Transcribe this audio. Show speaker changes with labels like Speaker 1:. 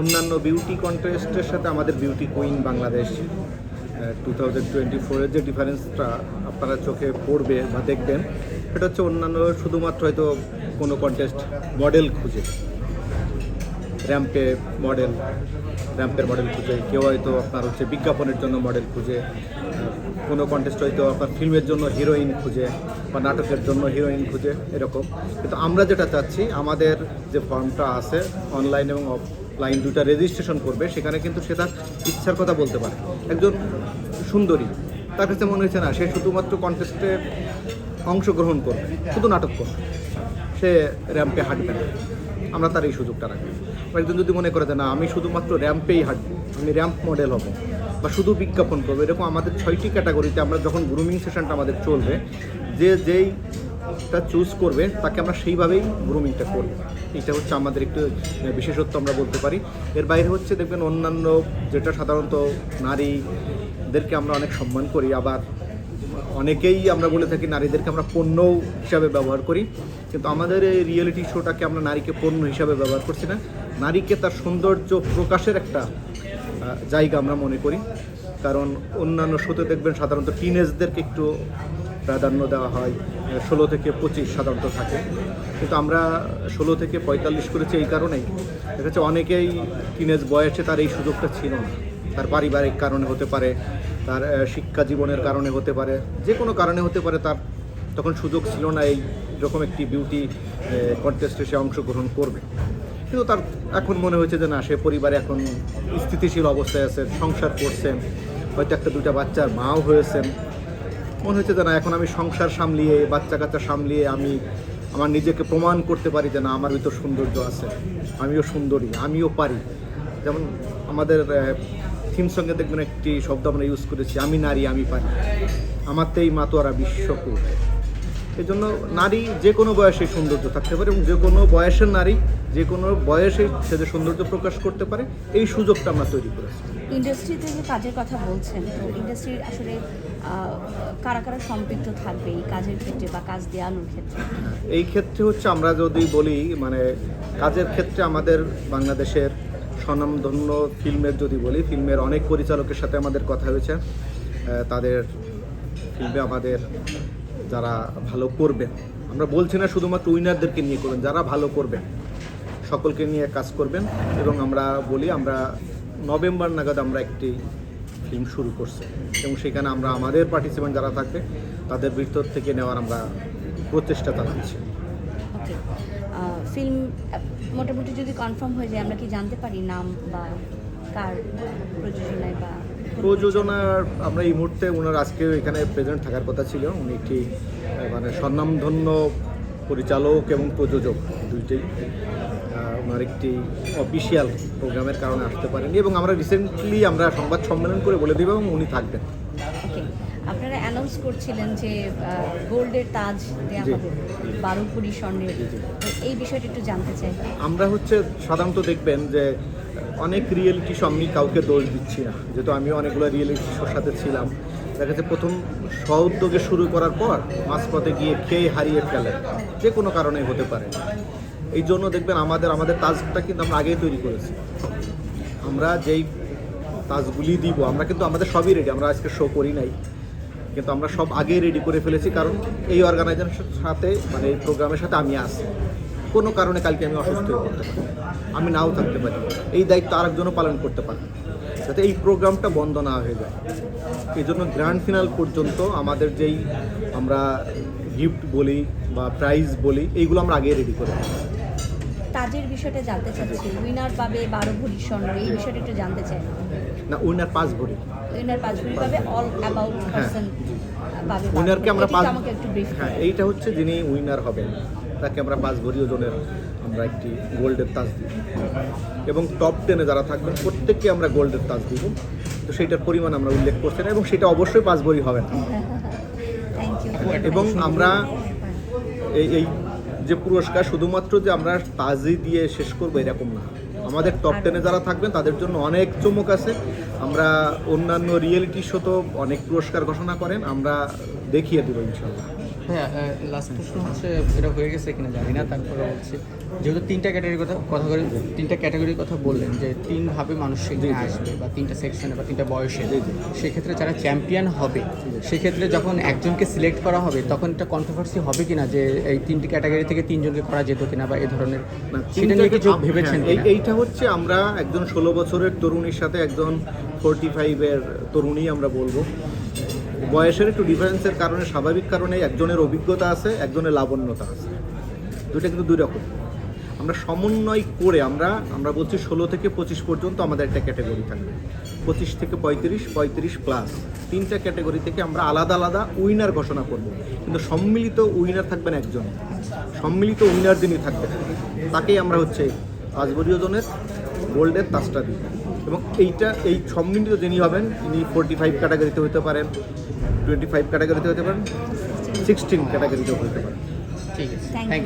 Speaker 1: অন্যান্য বিউটি কন্টেস্টের সাথে আমাদের beauty queen Bangladesh two thousand twenty ফোরের যে ডিফারেন্সটা আপনারা চোখে পড়বে বা দেখবেন, সেটা হচ্ছে অন্যান্য শুধুমাত্র হয়তো কোনো কন্টেস্ট মডেল খুঁজে। র্যাম্পে মডেল র্যাম্পের মডেল খুঁজে। কেউ হয়তো আপনার হচ্ছে বিজ্ঞাপনের জন্য মডেল খুঁজে কোনো কন্টেস্ট হয়তো আপনার ফিল্মের জন্য হিরোইন খুঁজে বা নাটকের জন্য হিরোইন খুঁজে, এরকম। কিন্তু আমরা যেটা চাচ্ছি, আমাদের যে ফর্মটা আছে অনলাইন এবং অফলাইন দুটা রেজিস্ট্রেশন করবে, সেখানে কিন্তু সে তার ইচ্ছার কথা বলতে পারে। একজন সুন্দরী, তার কাছে মনে হচ্ছে না, সে শুধুমাত্র কন্টেস্টে অংশগ্রহণ করবে, শুধু নাটক করবে, সে র্যাম্পে হাঁটবে না। আমরা তার এই সুযোগটা রাখি। বা একজন যদি মনে করে যে না, আমি শুধুমাত্র র্যাম্পেই হাঁটবো, আমি র্যাম্প মডেল হব, বা শুধু বিজ্ঞাপন করব, এরকম আমাদের ছয়টি ক্যাটাগরিতে আমরা যখন গ্রুমিং সেশনটা আমাদের চলবে, যে যেইটা চুজ করবে, তাকে আমরা সেইভাবেই গ্রুমিংটা করব। এটা হচ্ছে আমাদের একটু বিশেষত্ব আমরা বলতে পারি। এর বাইরে হচ্ছে দেখবেন অন্যান্য যেটা সাধারণত নারীদেরকে আমরা অনেক সম্মান করি, আবার অনেকেই আমরা বলে থাকি নারীদেরকে আমরা পণ্য হিসাবে ব্যবহার করি। কিন্তু আমাদের এই রিয়েলিটি শোটাকে আমরা নারীকে পণ্য হিসাবে ব্যবহার করছি না। নারীকে তার সৌন্দর্য প্রকাশের একটা জায়গা আমরা মনে করি। কারণ অন্যান্য শোতে দেখবেন সাধারণত টিনেজদেরকে একটু প্রাধান্য দেওয়া হয় ষোলো থেকে পঁচিশ সাধারণত থাকে। কিন্তু আমরা ষোলো থেকে পঁয়তাল্লিশ করেছি এই কারণেই। দেখা যাচ্ছে অনেকেই টিনেজ বয়সে তার এই সুযোগটা ছিল না। তার পারিবারিক কারণে হতে পারে, তার শিক্ষা জীবনের কারণে হতে পারে, যে কোনো কারণে হতে পারে তার তখন সুযোগ ছিল না এই রকম একটি বিউটি কন্টেস্টে সে অংশগ্রহণ করবে। কিন্তু তার এখন মনে হয়েছে যে না, সে পরিবারে এখন স্থিতিশীল অবস্থায় আছে, সংসার করছেন, হয়তো একটা দুটা বাচ্চার মাও হয়েছেন। মনে হচ্ছে যে না, এখন আমি সংসার সামলিয়ে বাচ্চা কাচ্চা সামলিয়ে আমি আমার নিজেকে প্রমাণ করতে পারি যে না, আমার ভিতর সৌন্দর্য আছে। আমিও সুন্দরী, আমিও পারি। যেমন আমাদের থিম সঙ্গে দেখবেন একটি শব্দ আমরা ইউজ করেছি, আমি নারী, আমি পারি। আমারতেই মাতোয়ারা বিশ্বকুল এই জন্য নারী যে কোনো বয়সে সৌন্দর্য থাকতে পারে এবং যে কোনো বয়সের নারী যে কোনো বয়সে সে যে সৌন্দর্য প্রকাশ করতে পারে, এই সুযোগটা আমরা তৈরি করেছি।
Speaker 2: ইন্ডাস্ট্রিতে যে কাজের কথা বলছেন, তো ইন্ডাস্ট্রির আসলে কারা কারা সম্পৃক্ত থাকবে এই কাজের ক্ষেত্রে বা কাজ দেওয়ানোর ক্ষেত্রে?
Speaker 1: এই ক্ষেত্রে হচ্ছে আমরা যদি বলি মানে কাজের ক্ষেত্রে আমাদের বাংলাদেশের স্বনামধন্য ফিল্মের যদি বলি, ফিল্মের অনেক পরিচালকের সাথে আমাদের কথা হয়েছে। তাদের ফিল্মে আমাদের যারা ভালো করবেন, আমরা বলছি না শুধুমাত্র উইনারদেরকে নিয়ে করবেন, যারা ভালো করবেন, সকলকে নিয়ে কাজ করবেন। এবং আমরা বলি, আমরা নভেম্বর নাগাদ আমরা একটি ফিল্ম শুরু করছে। এবং সেখানে আমরা আমাদের পার্টিসিপেন্ট যারা থাকবে তাদের ভিতর থেকে নেওয়ার আমরা প্রচেষ্টা চালাচ্ছি।
Speaker 2: ফিল্ম মোটামুটি যদি কনফার্ম হয়ে যায় আমরা কি জানতে পারি নাম বা কার প্রযোজনায় বা
Speaker 1: প্রযোজনার আমরা এই মুহূর্তে ওনার আজকে এখানে প্রেজেন্ট থাকার কথা ছিল। উনি একটি মানে স্বনামধন্য পরিচালক এবং প্রযোজক দুইটাই। আহ, ওনার একটি অফিসিয়াল প্রোগ্রামের কারণে আসতে পারেনি এবং আমরা রিসেন্টলি আমরা সংবাদ সম্মেলন করে বলে দেব এবং উনি থাকবেন।
Speaker 2: আপনারা অ্যানাউন্স করছিলেন যে গোল্ডের তাজ দেওয়া হবে বারো কুড়ি স্বর্ণের এই বিষয়টা একটু জানতে চাই।
Speaker 1: আমরা হচ্ছে সাধারণত দেখবেন যে অনেক রিয়েলিটি শো আমি কাউকে দোষ দিচ্ছি না। যেহেতু আমিও অনেকগুলো রিয়েলিটি শোর সাথে ছিলাম। দেখা যাচ্ছে প্রথম স্ব উদ্যোগে শুরু করার পর মাঝপথে গিয়ে খেয়ে হারিয়ে ফেলে। যে কোনো কারণে হতে পারে। এই জন্য দেখবেন আমাদের আমাদের তাজটা কিন্তু আমরা আগেই তৈরি করেছি। আমরা যেই তাজগুলি দিব, আমরা কিন্তু আমাদের সবই রেডি আমরা আজকে শো করি নাই। কিন্তু আমরা সব আগেই রেডি করে ফেলেছি, কারণ এই অর্গানাইজেশনের সাথে মানে এই প্রোগ্রামের সাথে আমি আছি। কোনো কারণে কালকে আমি অসুস্থ হয়ে পড়তে পারি আমি নাও থাকতে পারি। এই দায়িত্ব আরেকজনও পালন করতে পারে যাতে এই প্রোগ্রামটা বন্ধ না হয়ে যায়। এই জন্য গ্র্যান্ড ফিনাল পর্যন্ত আমাদের যেই আমরা গিফট বলি বা প্রাইজ বলি, এইগুলো আমরা আগেই রেডি করে ফেলেছি।
Speaker 2: বিষয়টা জানতে চাচ্ছি। উইনার পাবে বারো ভরি স্বর্ণ এই বিষয়টা একটু জানতে চাই।
Speaker 1: না উইনার পাঁচ ভরি।
Speaker 2: উইনার পাঁচ ভরি পাবে অল অ্যাবাউট পার্সন পাবে
Speaker 1: উইনারকে আমরা পাঁচ
Speaker 2: আমাকে একটু ব্রিফ
Speaker 1: হ্যাঁ এইটা হচ্ছে যিনি উইনার হবেন। তাকে আমরা পাঁচ ভরি ওজনের আমরা একটি গোল্ডের তাজ দিব। এবং টপ টেনে যারা থাকবেন প্রত্যেককে আমরা গোল্ডের তাজ দিব। তো সেইটার পরিমাণ আমরা উল্লেখ করছি না এবং সেটা অবশ্যই পাঁচ ভরি হবে না। এবং আমরা এই এই যে পুরস্কার শুধুমাত্র যে আমরা তাজই দিয়ে শেষ করব এরকম না। আমাদের টপ টেনে যারা থাকবেন তাদের জন্য অনেক চমক আছে। আমরা অন্যান্য রিয়েলিটি শো তো অনেক পুরস্কার ঘোষণা করেন আমরা দেখিয়ে দেবো ইনশাল্লাহ
Speaker 3: হ্যাঁ লাস্ট প্রশ্ন হচ্ছে এটা হয়ে গেছে কিনা জানি না তারপরে হচ্ছে যেহেতু তিনটা ক্যাটাগরির কথা কথা করে তিনটা ক্যাটাগরির কথা বললেন যে তিনভাবে মানুষ সেখানে আসবে বা তিনটা সেকশনে বা তিনটা বয়সে। সেক্ষেত্রে যারা চ্যাম্পিয়ন হবে সেক্ষেত্রে যখন একজনকে সিলেক্ট করা হবে তখন একটা কন্ট্রোভার্সি হবে কিনা যে এই তিনটি ক্যাটাগরি থেকে তিনজনকে করা যেত কিনা বা এই ধরনের
Speaker 1: না,
Speaker 3: সেটা নিয়ে কিছু ভেবেছেন
Speaker 1: হ্যাঁ? এইটা হচ্ছে আমরা একজন ষোলো বছরের তরুণীর সাথে একজন ফোরটি ফাইভের তরুণী আমরা বলব বয়সের একটু ডিফারেন্সের কারণে, স্বাভাবিক কারণে একজনের অভিজ্ঞতা আছে, একজনের লাবণ্যতা আছে। দুইটা কিন্তু দুই রকম। আমরা সমন্বয় করে আমরা আমরা বলছি ষোলো থেকে পঁচিশ পর্যন্ত আমাদের একটা ক্যাটাগরি থাকবে। পঁচিশ থেকে পঁয়ত্রিশ পঁয়ত্রিশ প্লাস তিনটা ক্যাটাগরি থেকে আমরা আলাদা আলাদা উইনার ঘোষণা করব। কিন্তু সম্মিলিত উইনার থাকবেন একজন। সম্মিলিত উইনার যিনি থাকবেন, তাকেই আমরা হচ্ছে আজবরীয় জনের গোল্ডের তাজটা দিই। এবং এইটা এই সম্মিলিত যিনি হবেন তিনি ফোরটি ফাইভ ক্যাটাগরিতে হতে পারেন টোয়েন্টি ফাইভ ক্যাটাগরিতে হতে পারেন সিক্সটিন ক্যাটাগরিতেও হতে পারেন।
Speaker 3: ঠিক আছে। Thank you